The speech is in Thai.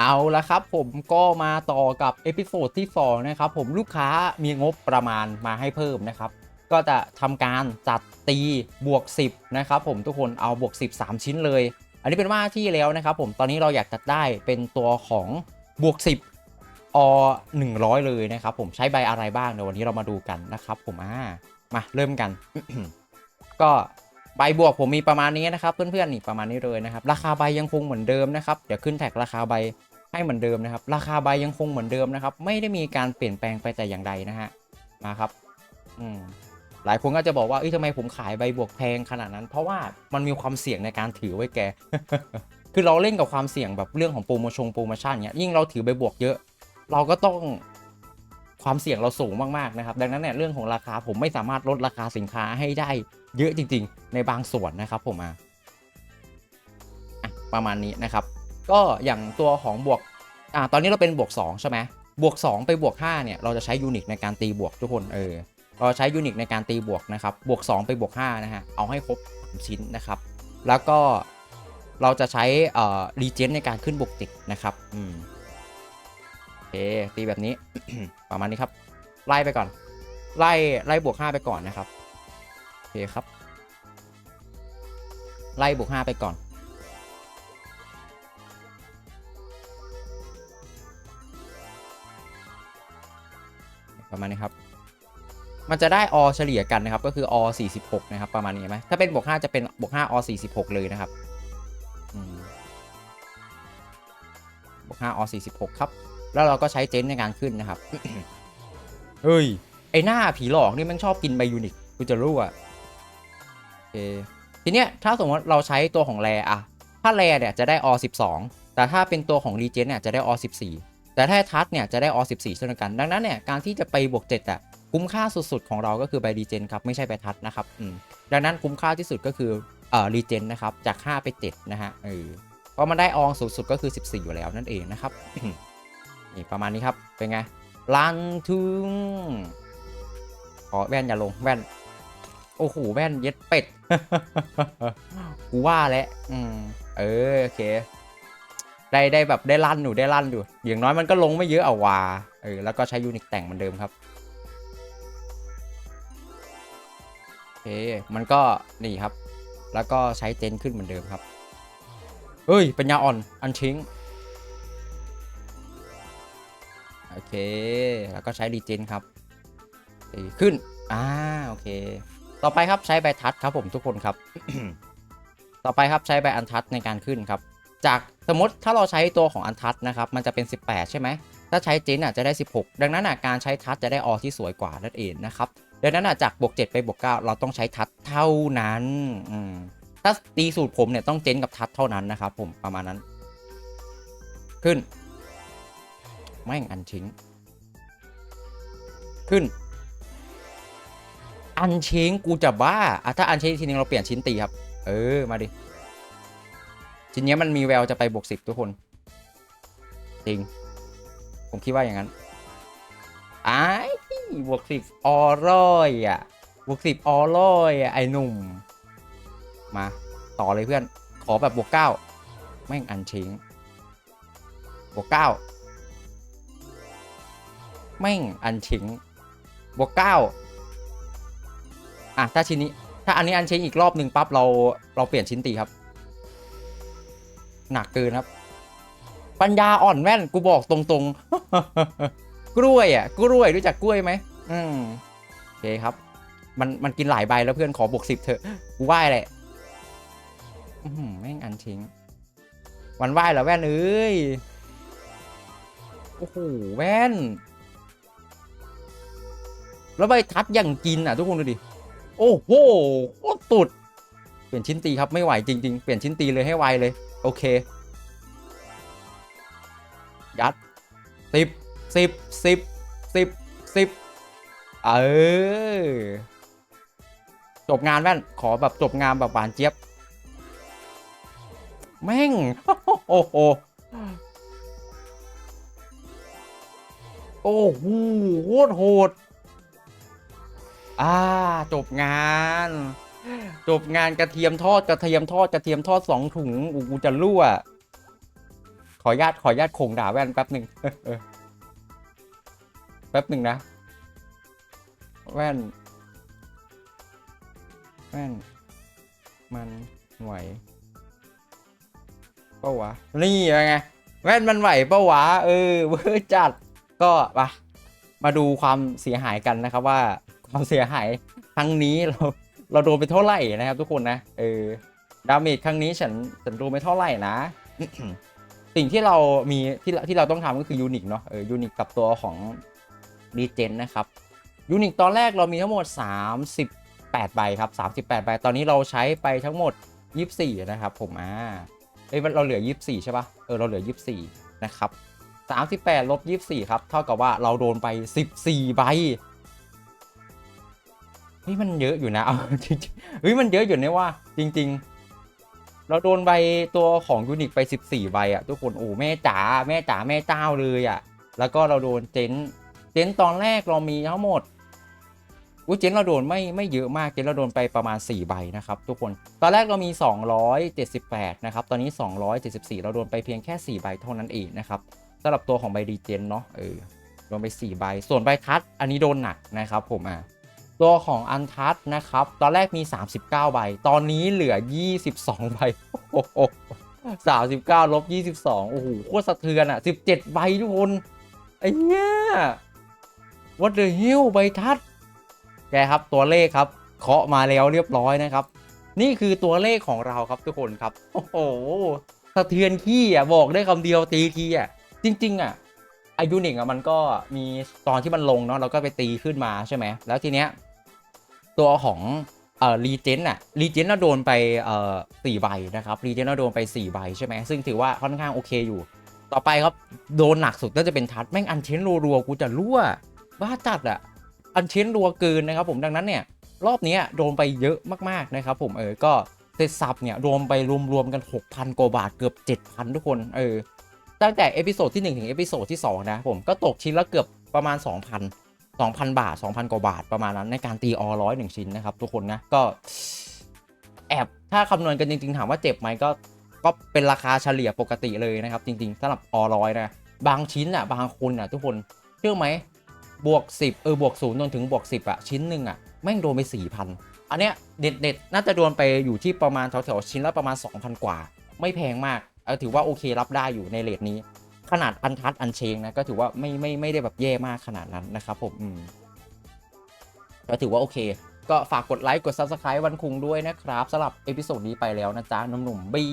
เอาละครับผมก็มาต่อกับเอพิโซดที่2นะครับผมลูกค้ามีงบประมาณมาให้เพิ่มนะครับ ก็จะทำการจัดตีบวก 10 นะครับผมทุกคนเอาบวก 10 3 ชิ้นเลย อันนี้เป็นว่าที่แล้วนะครับผมตอนนี้เราอยากจัดได้เป็นตัวของบวก 10อ100 เลยนะครับผมใช้ใบอะไรบ้างเดี๋ยววันนี้เรามาดูกันนะครับผมอ่ามาเริ่มกัน ก็ ใบบวกผมมีประมาณนี้นะครับเพื่อนๆนี่ประมาณนี้เลยนะครับราคาใบยังคงเหมือนเดิมนะครับเดี๋ยวขึ้นแท็กราคาใบให้เหมือนเดิมนะครับราคาใบยังคงเหมือนเดิมนะครับไม่ได้มีการเปลี่ยนแปลงไปแต่อย่างใดนะฮะมาครับอืมหลายคนก็จะบอกว่าเอ้ยทำไมผมขายใบบวกแพงขนาดนั้น เพราะว่ามันมีความเสี่ยงในการถือไว้แก คือเราเล่นกับความเสี่ยงแบบเรื่องของโปรโมชั่นโปรโมชั่นเนี้ยยิ่งเราถือใบบวกเยอะ เราก็ต้องความเสี่ยงเราสูงมากๆนะครับ ดังนั้นเนี่ยเรื่องของราคาผมไม่สามารถลดราคาสินค้าให้ได้ เยอะจริง ๆ ในบางส่วนนะครับผมอะประมาณนี้นะครับ ก็อย่างตัวของบวกอ่าตอนนี้เราเป็นบวก 2 ใช่ไหมบวก 2 ไปบวก 5 เนี่ย เราจะใช้ยูนิคในการตีบวกทุกคนเออเราใช้ยูนิคในการตีบวกนะครับ บวก 2 ไปบวก 5 นะฮะ เอาให้ครบชิ้นนะครับ แล้วก็เราจะใช้เอ่อรีเจนในการขึ้นบวกติดนะครับ อืมโอเคตีแบบนี้ ประมาณนี้ครับ ไล่ไปก่อน ไล่ไล่บวก 5 ไปก่อนนะครับ คครับ ไล่บวก 5 ไปก่อน ประมาณนี้ครับ มันจะได้อเฉลี่ยกันนะครับ ก็คืออ46 นะครับ ประมาณนี้ไหมถ้าเป็นบวก 5 จะเป็นบวก5อ46 เลยนะครับบวก5อ46 ครับ แล้วเราก็ใช้เจนในการขึ้นนะครับ เฮ้ย ไอหน้าผีหลอกนี่มันชอบกินใบยูนิคกูจะรู้อะ ทีเนี้ยถ้าสมมติเราใช้ตัวของแรอะถ้าแรเนี่ยจะได้อ12 แต่ถ้าเป็นตัวของรีเจนเนี่ยจะได้อ14 แต่ถ้าทัชเนี่ยจะได้อ14เช่นกัน ดังนั้นเนี่ยการที่จะไปบวก7อะคุ้มค่าสุดๆของเราก็คือใบรีเจนครับไม่ใช่ใบทัชนะครับอืมดังนั้นคุ้มค่าที่สุดก็คือเอ่อรีเจนนะครับจาก 5 ไป 7 นะฮะเออเพราะมันได้อองสูงสุดก็คือ 14 อยู่แล้วนั่นเองนะครับ นี่ประมาณนี้ครับ เป็นไง ลันทึงขอแว่นอย่าลงแว่น โอ้โหแว่นเย็ดเป็ด กูว่าแล้วอืม เออโอเค ได้ได้แบบได้ลั่นอยู่ได้ลั่นอยู่ อย่างน้อยมันก็ลงไม่เยอะเอาวาเออแล้วก็ใช้ยูนิคแต่งเหมือนเดิมครับโอเคมันก็นี่ครับ แล้วก็ใช้เจนขึ้นเหมือนเดิมครับ เฮ้ยปัญญาอ่อนอันชิงโอเค แล้วก็ใช้รีเจนครับขึ้น อ่า โอเค ต่อไปครับใช้ใบทัดครับผมทุกคนครับ ต่อไปครับใช้ใบอันทัดในการขึ้นครับ จากสมมติถ้าเราใช้ตัวของอันทัดนะครับมันจะเป็น 18 ใช่ไหมถ้าใช้เจนอะจะได้ 16 ดังนั้นอะการใช้ทัดจะได้ออที่สวยกว่านั่นเองนะครับดังนั้นอะจากบวก7ไปบวก9เราต้องใช้ทัดเท่านั้นอืมถ้าตีสูตรผมเนี่ยต้องเจนกับทัดเท่านั้นนะครับผมประมาณนั้น ขึ้นแม่งอันชิงขึ้น อันเชงกูจะบ้าอะถ้าอันเชงทีนึงเราเปลี่ยนชิ้นตีครับ เออ มาดิ ชิ้นนี้มันมีแววจะไปบวกสิบทุกคน จริง ผมคิดว่าอย่างนั้นไอ้บวกสิบออร่อยอะ บวกสิบออร่อยอะ ไอ้หนุ่ม มา ต่อเลยเพื่อน ขอแบบบวกเก้าแม่งอันเชงบวกเก้าแม่งอันเชงบวกเก้า อะถ้าชิ้นนี้ ถ้าอันนี้อันเชงอีกรอบหนึ่งปั๊บเราเราเปลี่ยนชิ้นตีครับ หนักเกินครับ ปัญญาอ่อนแว่นกูบอกตรงๆ กล้วยอะ กล้วยรู้จักกล้วยไหมอืมโอเคครับ มันมันกินหลายใบแล้วเพื่อนขอบวกสิบเถอะกูไหว้แหละอื้อหือแม่งอันเชงวันไหว้เหรอแว่นเอ้ยโอ้โหแว่น แล้วใบทัดอย่างกินอะ ทุกคนดูดิ โอ้โหโคตรตุด เปลี่ยนชิ้นตีครับไม่ไหวจริง ๆ เปลี่ยนชิ้นตีเลยให้ไวเลย โอเค ยัดสิบสิบสิบสิบสิบเออ จบงานแว่น ขอแบบจบงานแบบหวานเจี๊ยบ แม่ง โอ้โหโอ้โหโคตรโหด อ่าจบงาน จบงานกระเทียมทอดกระเทียมทอดกระเทียมทอดสองถุงอูกูจะรั่ว ขออนุญาตขออนุญาตคงด่าแว่นแป๊บหนึ่งแป๊บหนึ่งนะ แว่น แว่น มันไหวเป้าวะ นี่ไง แว่นมันไหวเป้าวะ เออเวอร์จัดก็มามาดูความเสียหายกันนะครับว่า ความเสียหายครั้งนี้เราเราโดนไปเท่าไหร่นะครับทุกคนนะเออดาเมจครั้งนี้ฉันฉันโดนไปเท่าไหร่นะสิ่งที่เรามีที่ที่เราต้องทำก็คือยูนิคเนาะเออยูนิคกับตัวของดีเจนนะครับยูนิคตอนแรกเรามีทั้งหมด 38 ใบครับ 38 ใบ ตอนนี้เราใช้ไปทั้งหมด 24 นะครับ ผมอ่าเอ้ยเราเหลือ 24 ใช่ปะเออเราเหลือ 24 นะครับ 38 ลบ 24 ครับ เท่ากับว่าเราโดนไป 14 ใบ เฮ้ยมันเยอะอยู่นะเอาจริงๆเฮ้ยมันเยอะอยู่นะว่าจริง ๆ เราโดนใบตัวของยูนิคไป 14ใบอะทุกคนโอ้แม่จ๋าแม่จ๋าแม่เจ้าเลยอะแล้วก็เราโดนเจนเจนตอนแรกเรามีทั้งหมดอุ้ยเจนเราโดนไม่ไม่เยอะมากเจนเราโดนไปประมาณ 4 ใบนะครับทุกคนตอนแรกเรามี 278 นะครับ ตอนนี้ 274 เราโดนไปเพียงแค่ 4 ใบเท่านั้นเองนะครับสำหรับตัวของใบดีเจนเนาะเออโดนไป 4 ใบ ส่วนใบทัดอันนี้โดนหนักนะครับผมอะ ตัวของอันทัดนะครับ ตอนแรกมี 39 ใบ ตอนนี้เหลือ 22 ใบโอ้โห39ลบ22โอ้โหโคตรสะเทือนอะ17ใบทุกคน ไอ้เนี้ย What the hell ใบทัดแกครับตัวเลขครับเคาะมาแล้วเรียบร้อยนะครับ นี่คือตัวเลขของเราครับทุกคนครับ โอ้โหสะเทือนขี้อะบอกได้คำเดียวตีทีอะจริง ๆ อะอายุนิกอะมันก็มีตอนที่มันลงเนาะเราก็ไปตีขึ้นมาใช่ไหมแล้วทีเนี้ย ตัวของเอ่อรีเจนอะรีเจนเราโดนไปเอ่อสี่ใบนะครับรีเจนเราโดนไป4ใบใช่ไหมซึ่งถือว่าค่อนข้างโอเคอยู่ ต่อไปครับโดนหนักสุดน่าจะเป็นทัดแม่งอันเชนรัวๆกูจะรั่วบ้าจัดอะอันเชนรัวเกินนะครับผมดังนั้นเนี่ยรอบนี้โดนไปเยอะมากๆนะครับผมเออก็เสร็จสับเนี่ยรวมไปรวมๆกัน 6,000 กว่าบาทเกือบ 7,000 ทุกคนเออตั้งแต่เอพิโซดที่ 1 ถึงเอพิโซดที่ 2 นะผมก็ตกชิ้นละเกือบประมาณ 2,000 2,000 บาท 2,000 กว่าบาทประมาณนั้นในการตีออร้อยหนึ่งชิ้นนะครับทุกคนนะก็แอบถ้าคำนวณกันจริง ๆ ถามว่าเจ็บไหมก็ก็เป็นราคาเฉลี่ยปกติเลยนะครับ จริง ๆสำหรับออร้อยนะบางชิ้นอะบางคนอะทุกคนเชื่อไหมบวก 10เออบวก0จนถึงบวก 10อะชิ้นหนึ่งอะแม่งโดนไป4,000 อันเนี้ยเด็ดเด็ดน่าจะโดนไปอยู่ที่ประมาณแถวๆชิ้นละประมาณ 2,000 กว่า ไม่แพงมากเออถือว่าโอเครับได้อยู่ในเลทนี้ ขนาดอันทัดอันเชงนะก็ถือว่าไม่ไม่ไม่ได้แบบแย่มากขนาดนั้นนะครับผมอืมก็ถือว่าโอเค ก็ฝากกดไลค์กด Subscribe วันคุงด้วยนะครับสำหรับเอพิโซดนี้ไปแล้วนะจ๊ะหนุ่มๆบี